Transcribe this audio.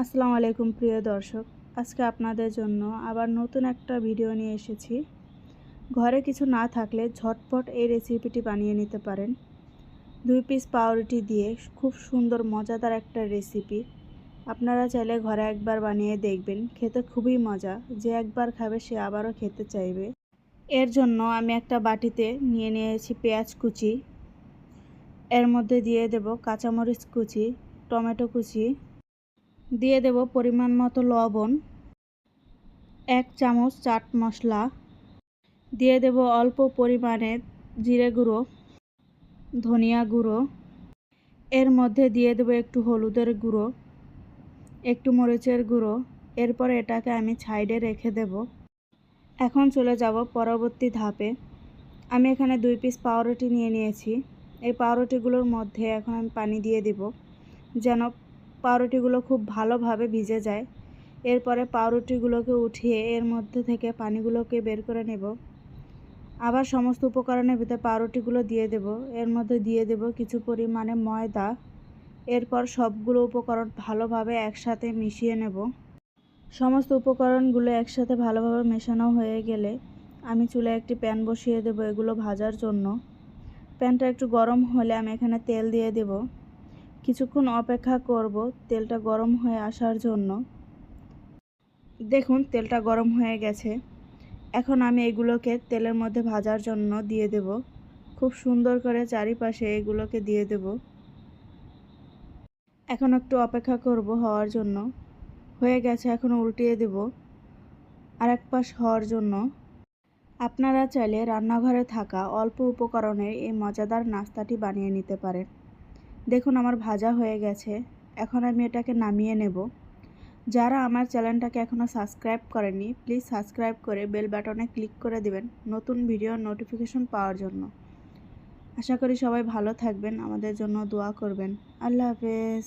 আসসালামু আলাইকুম, প্রিয় দর্শক। আজকে আপনাদের জন্য আবার নতুন একটা ভিডিও নিয়ে এসেছি। ঘরে কিছু না থাকলে ঝটপট এই রেসিপিটি বানিয়ে নিতে পারেন। দুই পিস পাউরুটি দিয়ে খুব সুন্দর, মজাদার একটা রেসিপি আপনারা চাইলে ঘরে একবার বানিয়ে দেখবেন, খেতে খুবই মজা। যে একবার খাবে, সে আবারও খেতে চাইবে। এর জন্য আমি একটা বাটিতে নিয়ে নিয়েছি পেঁয়াজ কুচি। এর মধ্যে দিয়ে দেব কাঁচামরিচ কুচি, টমেটো কুচি দিয়ে দেব পরিমাণ মতো লবণ, এক চামচ চাট মশলা, দিয়ে দেব অল্প পরিমাণে জিরে গুঁড়ো, ধনিয়া গুঁড়ো, এর মধ্যে দিয়ে দেব একটু হলুদের গুঁড়ো, একটু মরিচের গুঁড়ো, এরপর এটাকে আমি সাইডে রেখে দেব। এখন চলে যাব পরবর্তী ধাপে। আমি এখানে দুই পিস পাউরুটি নিয়ে নিয়েছি। এই পাউরুটিগুলোর মধ্যে এখন আমি পানি দিয়ে দিব, যেন পাউরুটিগুলো খুব ভালোভাবে ভিজে যায়। এরপরে পাউরুটিগুলোকে উঠিয়ে এর মধ্যে থেকে পানিগুলোকে বের করে নেব। আবার সমস্ত উপকরণের ভিতরে পাউরুটিগুলো দিয়ে দেব। এর মধ্যে দিয়ে দেব কিছু পরিমাণে ময়দা। এরপর সবগুলো উপকরণ ভালোভাবে একসাথে মিশিয়ে নেব। সমস্ত উপকরণগুলো একসাথে ভালোভাবে মেশানো হয়ে গেলে আমি চুলে একটি প্যান বসিয়ে দেব এগুলো ভাজার জন্য। প্যানটা একটু গরম হলে আমি এখানে তেল দিয়ে দেব। কিছুক্ষণ অপেক্ষা করব তেলটা গরম হয়ে আসার জন্য। দেখুন, তেলটা গরম হয়ে গেছে। এখন আমি এগুলোকে তেলের মধ্যে ভাজার জন্য দিয়ে দেব। খুব সুন্দর করে চারিপাশে এগুলোকে দিয়ে দেব। এখন একটু অপেক্ষা করব হওয়ার জন্য। হয়ে গেছে, এখন উল্টিয়ে দেব আর এক পাশ হওয়ার জন্য। আপনারা চাইলে রান্নাঘরে থাকা অল্প উপকরণে এই মজাদার নাস্তাটি বানিয়ে নিতে পারেন। দেখুন, আমার ভাজা হয়ে গেছে। এখন আমি এটাকে নামিয়ে নেব। যারা আমার চ্যানেলটাকে এখনও সাবস্ক্রাইব করেনি প্লিজ সাবস্ক্রাইব করে বেল বাটনে ক্লিক করে দিবেন নতুন ভিডিওর নোটিফিকেশন পাওয়ার জন্য। আশা করি সবাই ভালো থাকবেন, আমাদের জন্য দোয়া করবেন। আল্লাহ হাফেজ।